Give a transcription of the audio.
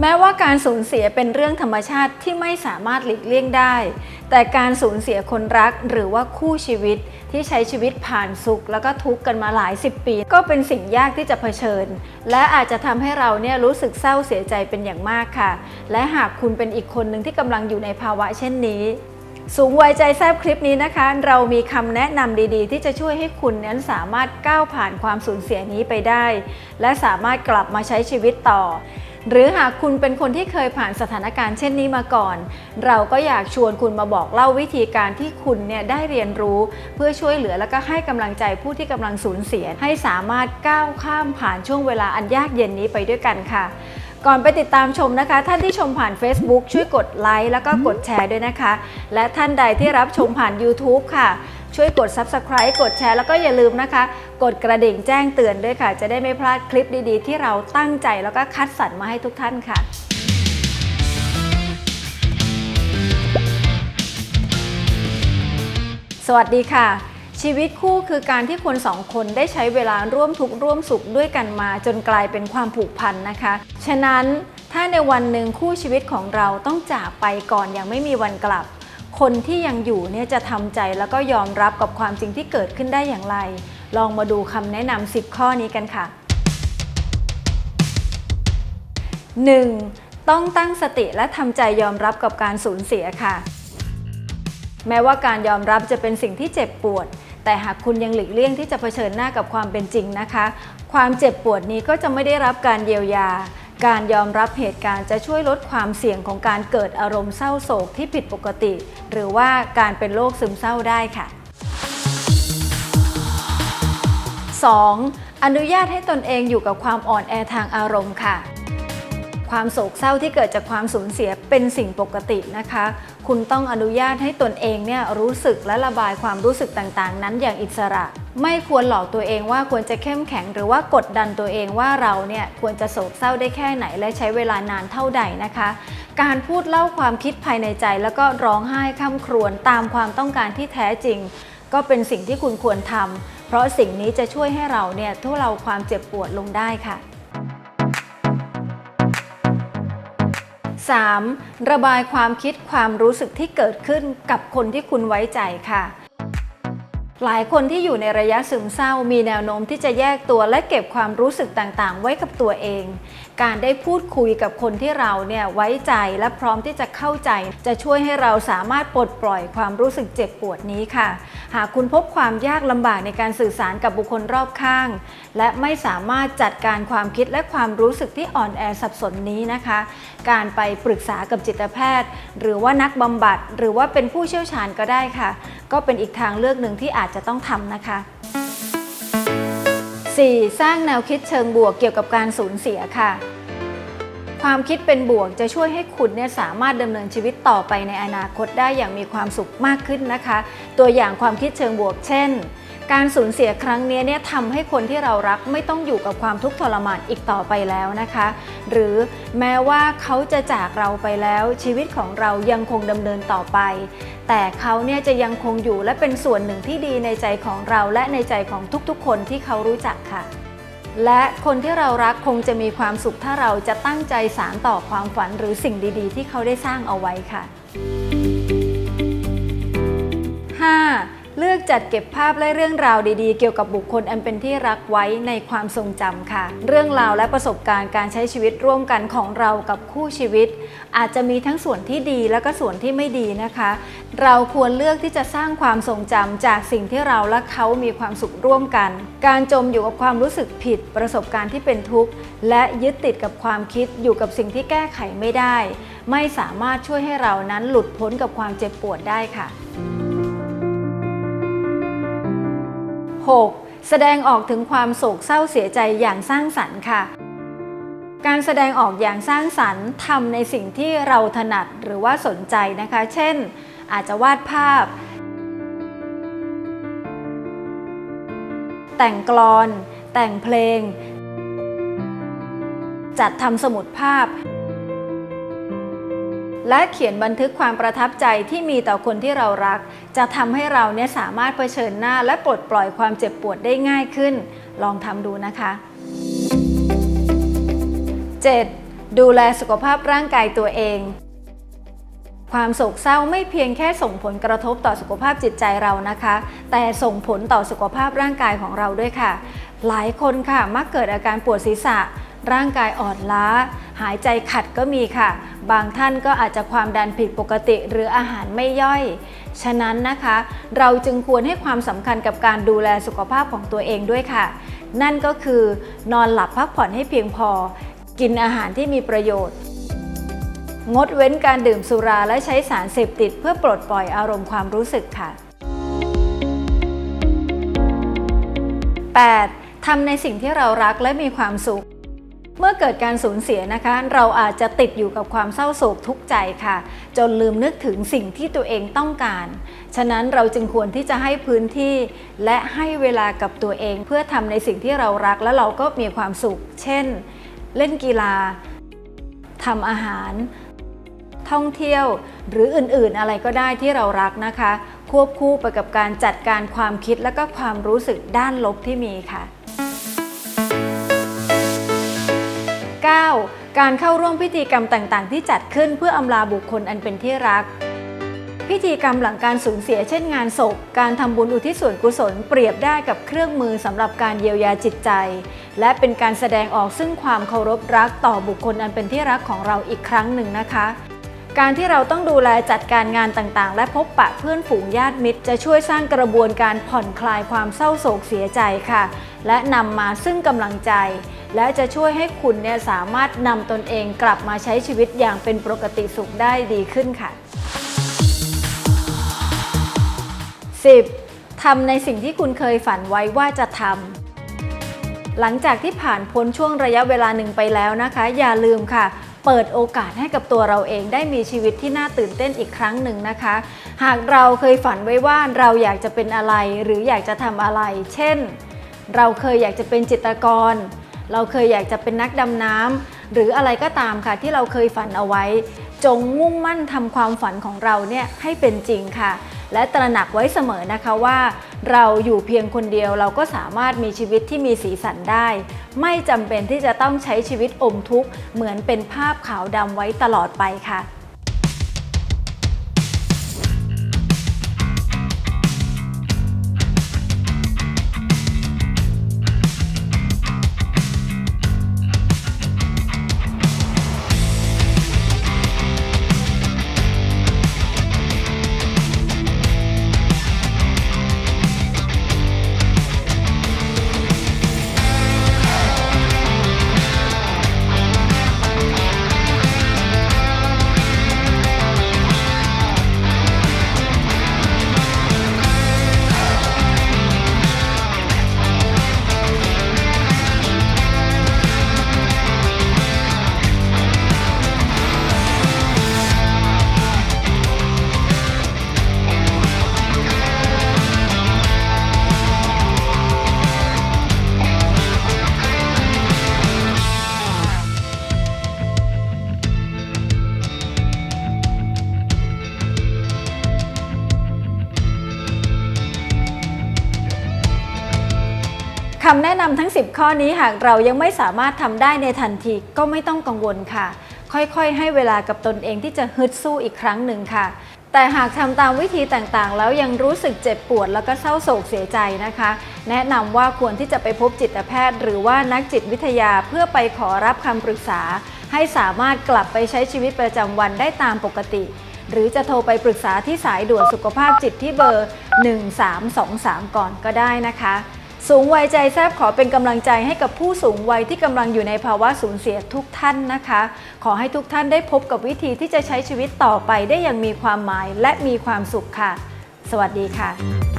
แม้ว่าการสูญเสียเป็นเรื่องธรรมชาติที่ไม่สามารถหลีกเลี่ยงได้ แต่การสูญเสียคนรักหรือว่าคู่ชีวิตที่ใช้ชีวิตผ่านสุข แล้วก็ทุกข์กันมาหลายสิบปี ก็เป็นสิ่งยากที่จะเผชิญ และอาจจะทำให้เราเนี่ยรู้สึกเศร้าเสียใจเป็นอย่างมากค่ะ และหากคุณเป็นอีกคนหนึ่งที่กำลังอยู่ในภาวะเช่นนี้สูงวัยใจแซบคลิปนี้นะคะ เรามีคำแนะนำดีๆ ที่จะช่วยให้คุณนั้นสามารถก้าวผ่านความสูญเสียนี้ไปได้ และสามารถกลับมาใช้ชีวิตต่อ หรือหากคุณเป็นคนที่เคยผ่านสถานการณ์เช่นนี้มาก่อน เราก็อยากชวนคุณมาบอกเล่าวิธีการที่คุณเนี่ยได้เรียนรู้ เพื่อช่วยเหลือและก็ให้กำลังใจผู้ที่กำลังสูญเสีย ให้สามารถก้าวข้ามผ่านช่วงเวลาอันยากเย็นนี้ไปด้วยกันค่ะก่อนไปติดตามชมนะคะ ท่านที่ชมผ่าน Facebook ช่วยกดไลค์แล้วก็กดแชร์ด้วยนะคะ และท่านใดที่รับชมผ่าน YouTube ค่ะ ช่วยกด Subscribe กดแชร์แล้วก็อย่าลืมนะคะ กดกระดิ่งแจ้งเตือนด้วยค่ะ จะได้ไม่พลาดคลิปดีๆ ที่เราตั้งใจแล้วก็คัดสรรมาให้ทุกท่านค่ะสวัสดีค่ะ ชีวิตคู่คือการที่คนสองคนได้ใช้เวลาร่วมทุกข์ร่วมสุขด้วยกันมา จนกลายเป็นความผูกพันนะคะ ฉะนั้นถ้าในวันหนึ่งคู่ชีวิตของเราต้องจากไปก่อนอย่างไม่มีวันกลับ คนที่ยังอยู่เนี่ยจะทำใจแล้วก็ยอมรับกับความจริงที่เกิดขึ้นได้อย่างไร ลองมาดูคำแนะนำ10 ข้อนี้กันค่ะ 1. ต้องตั้งสติและทำใจยอมรับกับการสูญเสียค่ะ แม้ว่าการยอมรับจะเป็นสิ่งที่เจ็บปวด แต่หากคุณยังหลีกเลี่ยงที่จะเผชิญหน้ากับความเป็นจริงนะคะ ความเจ็บปวดนี้ก็จะไม่ได้รับการเยียวยา การยอมรับเหตุการณ์จะช่วยลดความเสี่ยงของการเกิดอารมณ์เศร้าโศกที่ผิดปกติ หรือว่าการเป็นโรคซึมเศร้าได้ค่ะ 2. อนุญาตให้ตนเองอยู่กับความอ่อนแอทางอารมณ์ค่ะ ความโศกเศร้าที่เกิดจากความสูญเสียเป็นสิ่งปกตินะคะ คุณต้องอนุญาตให้ตนเองเนี่ยรู้สึกและระบายความรู้สึกต่างๆ นั้นอย่างอิสระ ไม่ควรหลอกตัวเองว่าควรจะเข้มแข็ง หรือว่ากดดันตัวเองว่าเราเนี่ยควรจะโศกเศร้าได้แค่ไหน และใช้เวลานานเท่าใดนะคะ การพูดเล่าความคิดภายในใจ แล้วก็ร้องไห้ข้ามครวญตามความต้องการที่แท้จริง ก็เป็นสิ่งที่คุณควรทำเพราะสิ่งนี้จะช่วยให้เราเนี่ยทุเลาความเจ็บปวดลงได้ค่ะ 3. ระบายความคิดความรู้สึกที่เกิดขึ้นกับคนที่คุณไว้ใจค่ะ หลายคนที่อยู่ในระยะซึมเศร้ามีแนวโน้มที่จะแยกตัวและเก็บความรู้สึกต่างๆ ไว้กับตัวเอง การได้พูดคุยกับคนที่เราเนี่ยไว้ใจและพร้อมที่จะเข้าใจ จะช่วยให้เราสามารถปลดปล่อยความรู้สึกเจ็บปวดนี้ค่ะ หากคุณพบความยากลำบากในการสื่อสารกับบุคคลรอบข้าง และไม่สามารถจัดการความคิดและความรู้สึกที่อ่อนแอสับสนนี้นะคะ การไปปรึกษากับจิตแพทย์ หรือว่านักบำบัด หรือว่าเป็นผู้เชี่ยวชาญก็ได้ค่ะ ก็เป็นอีกทางเลือกหนึ่งที่อาจจะต้องทำนะคะ 4. สร้างแนวคิดเชิงบวกเกี่ยวกับการสูญเสียค่ะ ความคิดเป็นบวกจะช่วยให้คุณเนี่ยสามารถดำเนินชีวิตต่อไปในอนาคตได้อย่างมีความสุขมากขึ้นนะคะ ตัวอย่างความคิดเชิงบวกเช่น การสูญเสียครั้งนี้เนี่ยทำให้คนที่เรารักไม่ต้องอยู่กับความทุกข์ทรมานอีกต่อไปแล้วนะคะ หรือแม้ว่าเขาจะจากเราไปแล้วชีวิตของเรายังคงดำเนินต่อไป แต่เขาเนี่ยจะยังคงอยู่และเป็นส่วนหนึ่งที่ดีในใจของเราและในใจของทุกๆ คนที่เขารู้จักค่ะ และคนที่เรารักคงจะมีความสุขถ้าเราจะตั้งใจสารต่อความฝันหรือสิ่งดีๆ ที่เขาได้สร้างเอาไว้ค่ะ 5. เลือกจัดเก็บภาพและเรื่องราวดีๆ เกี่ยวกับบุคคลอันเป็นที่รักไว้ในความทรงจำค่ะ เรื่องราวและประสบการณ์การใช้ชีวิตร่วมกันของเรากับคู่ชีวิต อาจจะมีทั้งส่วนที่ดีและก็ส่วนที่ไม่ดีนะคะ เราควรเลือกที่จะสร้างความทรงจำจากสิ่งที่เราและเขามีความสุขร่วมกัน การจมอยู่กับความรู้สึกผิด ประสบการณ์ที่เป็นทุกข์และยึดติดกับความคิดอยู่กับสิ่งที่แก้ไขไม่ได้ ไม่สามารถช่วยให้เรานั้นหลุดพ้นกับความเจ็บปวดได้ค่ะ 6. แสดงออกถึงความโศกเศร้าเสียใจอย่างสร้างสรรค์ค่ะ การแสดงออกอย่างสร้างสรรค์ทำในสิ่งที่เราถนัดหรือว่าสนใจนะคะ เช่น อาจจะวาดภาพ แต่งกลอน แต่งเพลง จัดทำสมุดภาพ และเขียนบันทึกความประทับใจที่มีต่อคนที่เรารัก จะทำให้เราเนี่ยสามารถเผชิญหน้าและปลดปล่อยความเจ็บปวดได้ง่ายขึ้น ลองทำดูนะคะ 7. ดูแลสุขภาพร่างกายตัวเอง ความโศกเศร้าไม่เพียงแค่ส่งผลกระทบต่อสุขภาพจิตใจเรานะคะ แต่ส่งผลต่อสุขภาพร่างกายของเราด้วยค่ะ หลายคนค่ะมักเกิดอาการปวดศีรษะ ร่างกายอ่อนล้า หายใจขัดก็มีค่ะ บางท่านก็อาจจะความดันผิดปกติหรืออาหารไม่ย่อย ฉะนั้นนะคะ เราจึงควรให้ความสำคัญกับการดูแลสุขภาพของตัวเองด้วยค่ะ นั่นก็คือนอนหลับพักผ่อนให้เพียงพอ กินอาหารที่มีประโยชน์งดเว้นการดื่มสุราและใช้สารเสพติดเพื่อปลดปล่อยอารมณ์ความรู้สึกค่ะ 8. ทำในสิ่งที่เรารักและมีความสุข เมื่อเกิดการสูญเสียนะคะ เราอาจจะติดอยู่กับความเศร้าโศกทุกข์ใจค่ะ จนลืมนึกถึงสิ่งที่ตัวเองต้องการ ฉะนั้นเราจึงควรที่จะให้พื้นที่ และให้เวลากับตัวเอง เพื่อทำในสิ่งที่เรารักและเราก็มีความสุข เช่น เล่นกีฬาทำอาหาร ท่องเที่ยว หรืออื่นๆ อะไรก็ได้ที่เรารักนะคะ ควบคู่ไปกับการจัดการความคิดและก็ความรู้สึกด้านลบที่มีค่ะ การเข้าร่วมพิธีกรรมต่างๆ ที่จัดขึ้นเพื่ออำลาบุคคลอันเป็นที่รัก พิธีกรรมหลังการสูญเสียเช่นงานศพ การทำบุญอุทิศส่วนกุศลเปรียบได้กับเครื่องมือสำหรับการเยียวยาจิตใจ และเป็นการแสดงออกซึ่งความเคารพรักต่อบุคคลอันเป็นที่รักของเราอีกครั้งหนึ่งนะคะการที่เราต้องดูแลจัดการงานต่างๆ และพบปะเพื่อนฝูงญาติมิตร จะช่วยสร้างกระบวนการผ่อนคลายความเศร้าโศกเสียใจค่ะ และนำมาซึ่งกำลังใจ และจะช่วยให้คุณเนี่ยสามารถนำตนเองกลับมาใช้ชีวิตอย่างเป็นปกติสุขได้ดีขึ้นค่ะ 10. ทำในสิ่งที่คุณเคยฝันไว้ว่าจะทำหลังจากที่ผ่านพ้นช่วงระยะเวลาหนึ่งไปแล้วนะคะ อย่าลืมค่ะเปิดโอกาสให้กับตัวเราเองได้มีชีวิตที่น่าตื่นเต้นอีกครั้งหนึ่งนะคะ หากเราเคยฝันไว้ว่าเราอยากจะเป็นอะไรหรืออยากจะทำอะไร เช่น เราเคยอยากจะเป็นจิตรกร เราเคยอยากจะเป็นนักดำน้ำหรืออะไรก็ตามค่ะที่เราเคยฝันเอาไว้ จงมุ่งมั่นทำความฝันของเราเนี่ยให้เป็นจริงค่ะ และตระหนักไว้เสมอนะคะว่า เราอยู่เพียงคนเดียวเราก็สามารถมีชีวิตที่มีสีสันได้ ไม่จำเป็นที่จะต้องใช้ชีวิตอมทุกข์เหมือนเป็นภาพขาวดำไว้ตลอดไปค่ะ คำแนะนำทั้ง 10 ข้อนี้หากเรายังไม่สามารถทำได้ในทันทีก็ไม่ต้องกังวลค่ะ ค่อยๆ ให้เวลากับตนเองที่จะฮึดสู้อีกครั้งหนึ่งค่ะ แต่หากทำตามวิธีต่างๆ แล้วยังรู้สึกเจ็บปวดแล้วก็เศร้าโศกเสียใจนะคะ แนะนำว่าควรที่จะไปพบจิตแพทย์ หรือว่านักจิตวิทยาเพื่อไปขอรับคำปรึกษา ให้สามารถกลับไปใช้ชีวิตประจำวันได้ตามปกติหรือจะโทรไปปรึกษาที่สายด่วนสุขภาพจิตที่เบอร์ 1323 ก่อนก็ได้นะคะ สูงวัยใจแซบขอเป็นกำลังใจให้กับผู้สูงวัยที่กำลังอยู่ในภาวะสูญเสียทุกท่านนะคะ ขอให้ทุกท่านได้พบกับวิธีที่จะใช้ชีวิตต่อไปได้อย่างมีความหมายและมีความสุขค่ะ สวัสดีค่ะ